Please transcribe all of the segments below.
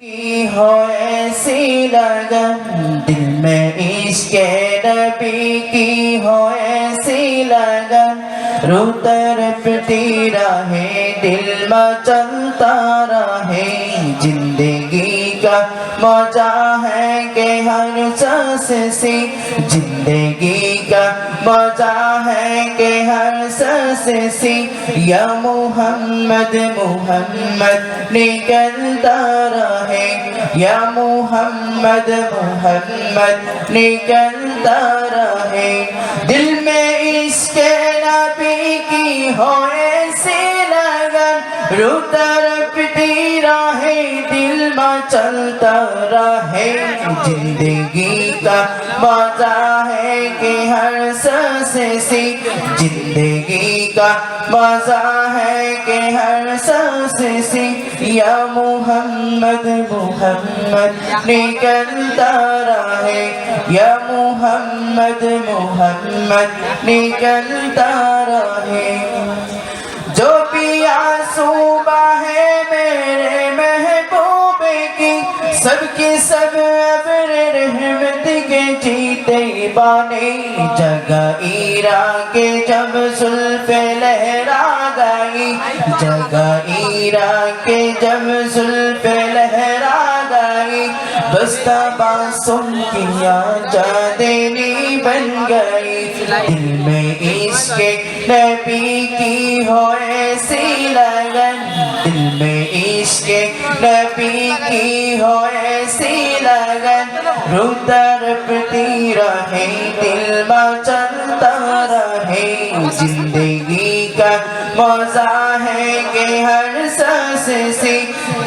کی ہو ایسی لگن؟ دل میں عشق نبی کی ہو ایسی لگن؟ رو ترپتی رہے، دل مچلتا رہے، زندگی کا مزہ ہے کہ ہر سانس سے زندگی کا مزہ ہے کہ ہر سانس سے یا محمد محمد نکلتا رہے۔ یا محمد محمد نکلتا رہے۔ دل میں عشق نبی کی ہو ایسی لگن رو رہے دل میں چلتا رہے زندگی کا مزہ ہے کہ ہر سانس سے زندگی کا مزہ ہے کہ ہر سانس سے یا محمد محمد نکلتا رہے یا محمد محمد سب کی سب ابر رحمت کے جیتے بانے، جگہ ایرا کے جب زلف لہرا گئی جگہ ایرا کے جب زلف لہرا گئی بستہ باسم کیا جادنی بن گئی۔ دل میں عشق نبی کی ہو ایسی لگن۔ دل میں عشق نبی کی ہو ایسی لگن رو ترپتی رہے دل میں چلتا رہے زندگی کا مزہ ہے کہ ہر سانس سے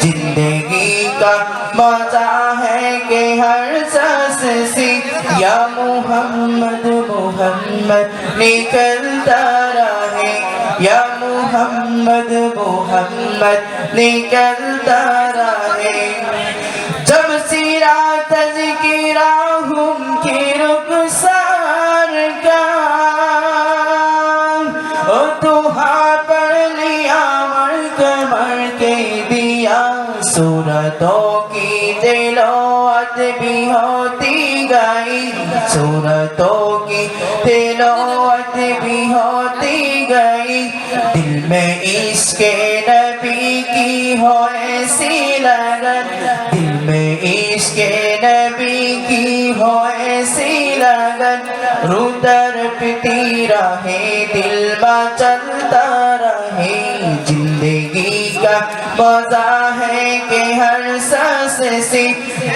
زندگی کا مزہ ہے کہ ہر سانس سے یا محمد محمد نکلتا رہے یا محمد محمد نکلتا تذکرہ ہم کی رخسار کا او توہا پڑھ لیا مر مر کے دیا صورتوں کی تلوت بھی ہوتی گئی صورتوں کی تلوت بھی ہوتی گئی دل میں عشق نبی کی ہو ایسی لگن دل میں عشق نبی کی ہو ایسی لگن رودر پتی رہے، دل بچلتا رہے۔ زندگی کا مزہ ہے کہ ہر سانس سے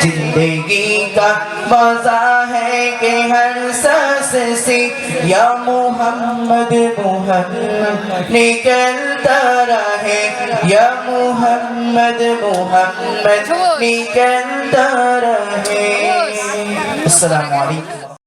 زندگی کا مزہ ہے کہ ہر سانس سے یا محمد محمد نکلتا رہے یا محمد محمد نکلتا رہے۔ السلام علیکم۔